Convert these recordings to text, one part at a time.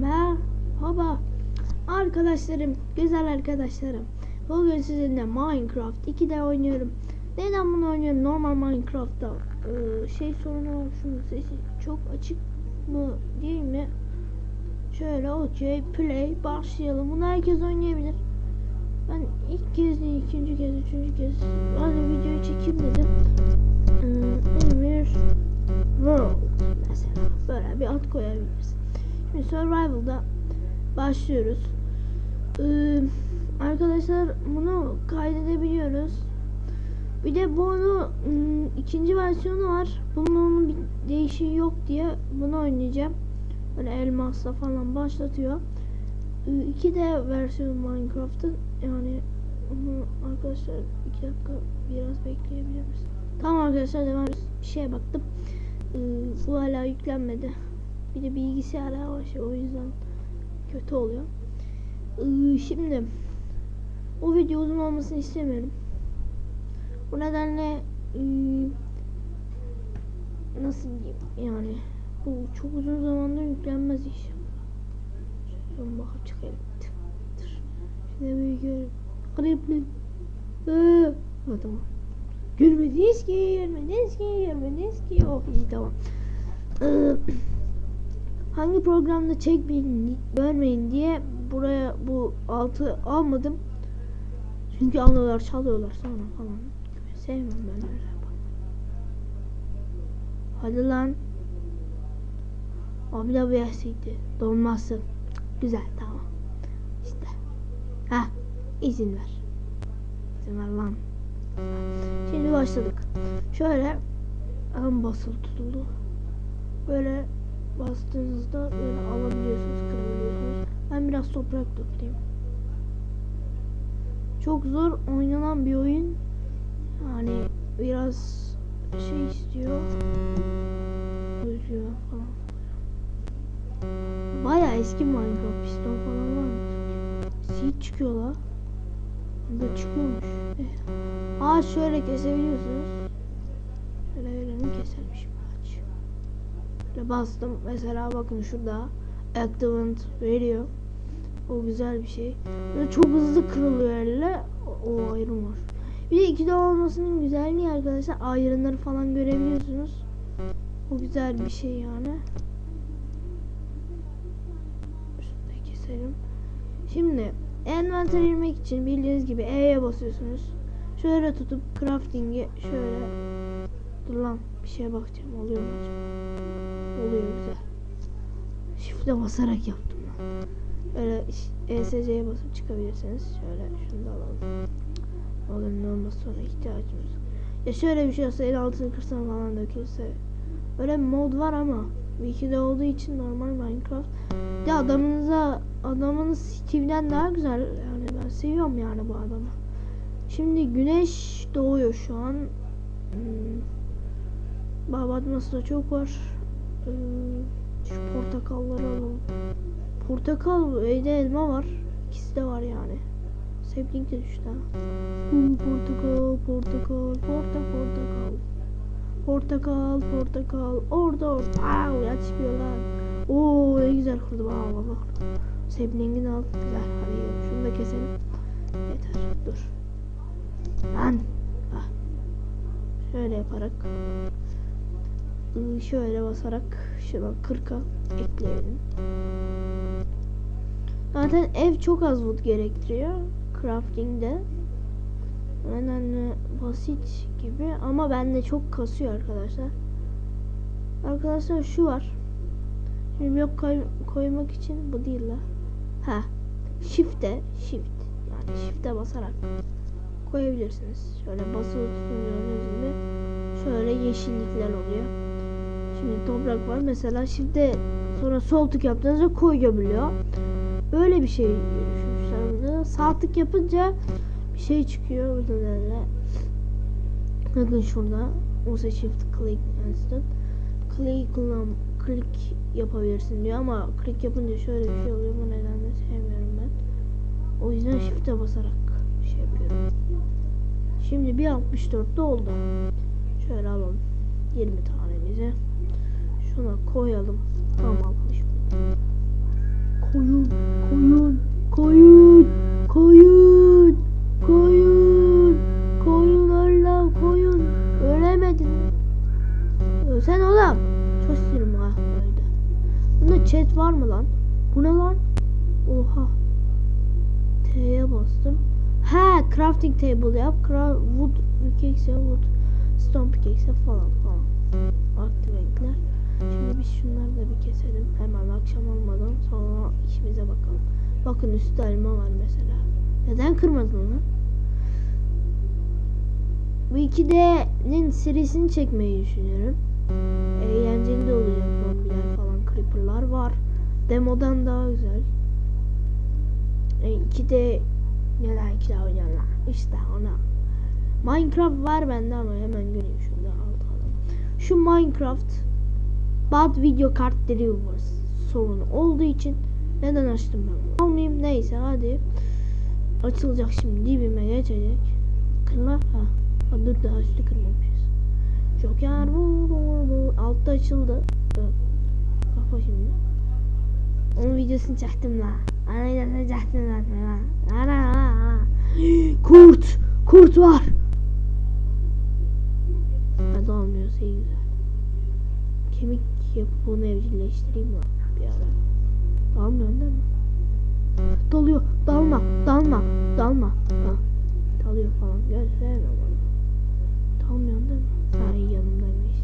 Merhaba arkadaşlarım, güzel arkadaşlarım. Bugün sizinle Minecraft 2'de oynuyorum. Neden bunu oynuyorum? Normal Minecraft'ta e, şey sorunu var. Şunun sesi çok açık mı değil mi? Şöyle okey play başlayalım. Bunu herkes oynayabilir. Ben ilk kez değil, ikinci kez, üçüncü kez hani videoyu çekeyim dedim. Ee, Emir World mesela. Böyle bir ad koyabiliriz. Şimdi Survival'da başlıyoruz. Ee, arkadaşlar bunu kaydedebiliyoruz. Bir de bunu ım, ikinci versiyonu var. Bunun bir değişiği yok diye bunu oynayacağım. Böyle elmasla falan başlatıyor. Ee, iki de versiyon Minecraft'ın yani arkadaşlar iki dakika biraz bekleyebilir misin? Tamam arkadaşlar devam. Bir şeye baktım. Ee, bu hala yüklenmedi. Bir de bilgisayar yavaş o yüzden kötü oluyor. Ee, şimdi o video uzun olmasını istemiyorum. Bu nedenle ee, nasıl diyeyim yani bu çok uzun zamanda yüklenmez inşallah. Şöyle bakıp çıkayım. Şimdi bir gör. Garipli. Ee, ha, tamam. Görmediniz ki, görmediniz ki, görmediniz ki. Oh iyi tamam. Hangi programda çekmeyin, görmeyin diye buraya bu altı almadım. Çünkü alıyorlar, çalıyorlar sonra falan. Sevmem ben öyle. Hadi lan. Abi de beğenseydi. Donmasın. Güzel tamam. İşte. Ha izin ver. İzin ver lan. Şimdi başladık. Şöyle ön basılı tutuldu. Böyle bastığınızda böyle alabiliyorsunuz, kırabiliyorsunuz. Ben biraz toprak toplayayım. Çok zor oynanan bir oyun. Yani biraz şey istiyor. Özgüven falan. Baya eski Minecraft piston falan var mı? Seed çıkıyor la. Bunda çıkıyormuş. Eh. Ağaç şöyle kesebiliyorsunuz. Şöyle verelim keselim Şöyle bastım. Mesela bakın şurada. Activate veriyor. O güzel bir şey. Böyle çok hızlı kırılıyor elle. O, ayrım var. Bir de 2'de olmasının güzelliği arkadaşlar ayrımları falan görebiliyorsunuz. O güzel bir şey yani. Şunu keselim. Şimdi envanter girmek için bildiğiniz gibi E'ye basıyorsunuz. Şöyle tutup crafting'i şöyle dur lan bir şeye bakacağım oluyor mu acaba? Oluyor güzel. Shift'e basarak yaptım lan. Öyle ESC'ye basıp çıkabilirsiniz. Şöyle şunu da alalım. Alalım olmaz sonra ihtiyacımız. Ya şöyle bir şey olsa el altını kırsan falan dökülse. Böyle bir mod var ama Wiki'de olduğu için normal Minecraft. Ya adamınıza adamınız Steve'den daha güzel yani ben seviyorum yani bu adamı. Şimdi güneş doğuyor şu an. Hmm. Bağ da çok var. Ee, şu portakalları alalım. Portakal evde elma var. İkisi de var yani. Sapling de düştü ha. Portakal, portakal, porta portakal. Portakal, portakal. Orada orada. Aa, yetişmiyorlar. Oo ne güzel kurdu. Aa bak. Sapling'ini al. Güzel. Hadi. Şunu da keselim. Yeter. Dur. Lan. Ah. Şöyle yaparak. Iı, Şöyle basarak şuna 40'a ekleyelim. Zaten ev çok az wood gerektiriyor. Crafting'de. O nedenle basit gibi ama bende çok kasıyor arkadaşlar. Arkadaşlar şu var. Şimdi blok koy- koymak için bu değil la. Ha. Shift'e shift yani shift'e basarak koyabilirsiniz. Şöyle basılı tutunca gibi şöyle yeşillikler oluyor. Şimdi toprak var. Mesela shift'e sonra sol tık yaptığınızda koyabiliyor. Böyle bir şey düşünmüşler. Sağ tık yapınca bir şey çıkıyor. Nedenle bakın şurada also shift click instant click kullan click yapabilirsin diyor ama click yapınca şöyle bir şey oluyor. Bu nedenle sevmiyorum ben. O yüzden shift'e basarak şey yapıyorum. Şimdi bir 64'te oldu. Şöyle alalım. 20 tanemizi. Şuna koyalım. Tam 60. koyun, koyun, koyun, koyun, koyun, koyun öl lan koyun. Ölemedin. Ölsen oğlum. Çok sinirim ha öldü. Bunda chat var mı lan? Bu ne lan? Oha. T'ye bastım. Ha, crafting table yap. Cra wood pickaxe wood. Stone pickaxe falan falan. Aktif renkler. Şimdi biz şunları da bir keselim. Hemen akşam olmadan sonra işimize bakalım. Bakın üstte elma var mesela. Neden kırmadın onu? Bu 2D'nin serisini çekmeyi düşünüyorum. Eğlenceli de olacak zombiler falan, creeper'lar var. Demodan daha güzel. E, 2D neler ki oynayanlar. İşte ona. Minecraft var bende ama hemen göreyim şurada alt alta. Şu Minecraft bad video kart delivers sorunu olduğu için neden açtım ben bunu? Almayayım neyse hadi. Açılacak şimdi dibime geçecek. Kırlar ha. ha dur daha üstü kırmamışız. Joker vur vur vur. Altta açıldı. Evet. Kapa şimdi. Onun videosunu çektim la. Videosunu çektim zaten la. Ana ana. Kurt. Kurt var. Hadi olmuyorsa iyi güzel. Kemik yapıp onu evcilleştireyim mi bir ara? Dalmıyorsun değil mi? Dalıyor. Dalma. Dalma. Dalma. Ha. Dalıyor falan. Gösterme bana. Dalmıyorsun değil mi? İyi yanımdaymış.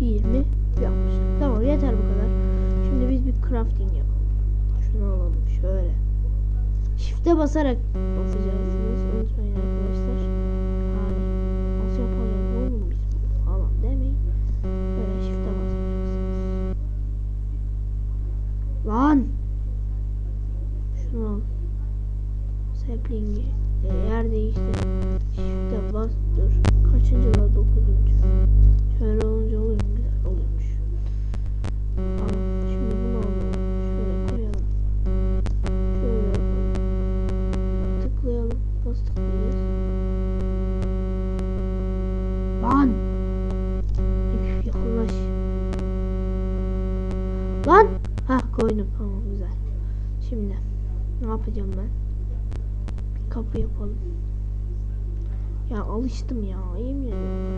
Bir mi? Yapmıştık. Tamam yeter bu kadar. Şimdi biz bir crafting yapalım. Şunu alalım şöyle. Shift'e basarak basacaksınız. Sapling'i. E, yer değiştir. Shift'e bas. Dur. Kaçıncı la? Dokuzuncu. Şöyle olunca oluyor mu? Güzel oluyormuş. Tamam. Şimdi bunu alalım. Şöyle koyalım. Şöyle yapalım. Tıklayalım. Nasıl tıklayacağız? Lan! Üf, yakınlaş. Lan! Hah koydum. Tamam güzel. Şimdi ne yapacağım ben? Kapı yapalım. Ya alıştım ya. Yemin ederim.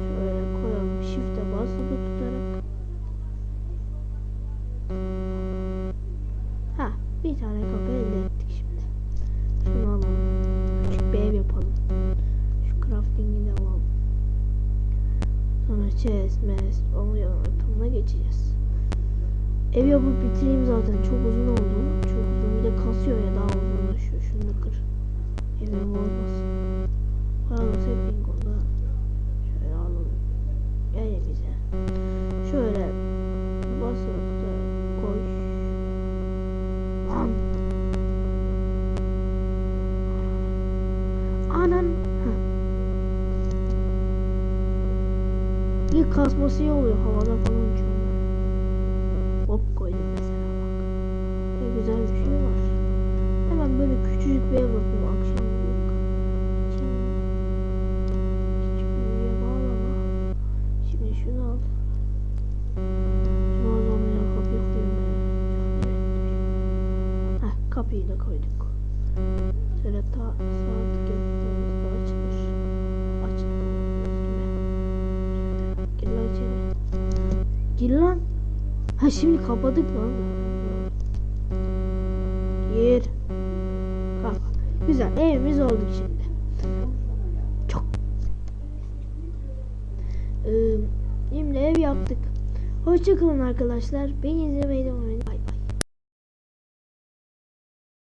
Şöyle koyalım. Shift'e basılı tutarak. Ha, bir tane kapı elde ettik şimdi. Şunu alalım. Küçük bir ev yapalım. Şu crafting'i de alalım. Sonra chest, mest, onu yapımına geçeceğiz. Ev yapıp bitireyim zaten. Çok uzun oldu. Çok uzun. Bir de kasıyor ya daha uzunlaşıyor. Şunu kır. Evim olmasın. Pardon sapling onda. Şöyle alalım. Elimize. Şöyle basıp da koy. Lan. Anan. İlk kasması iyi oluyor. Havada falan uçuyor. Koydum mesela bak. Ne güzel bir şey var. Hemen böyle küçücük bir ev yapıyorum akşam. Şimdi şunu al. Şu malzemeyi kapıyı koyuyorum. Heh kapıyı da koyduk. Şöyle ta saat gösterdiğimizde açılır. Açılır. Gel lan. Gir lan. Ha şimdi kapadık lan. Gir. Kapa. Güzel evimiz olduk şimdi. Çok. Ee, şimdi ev yaptık. Hoşçakalın arkadaşlar. Beni izlemeye devam edin.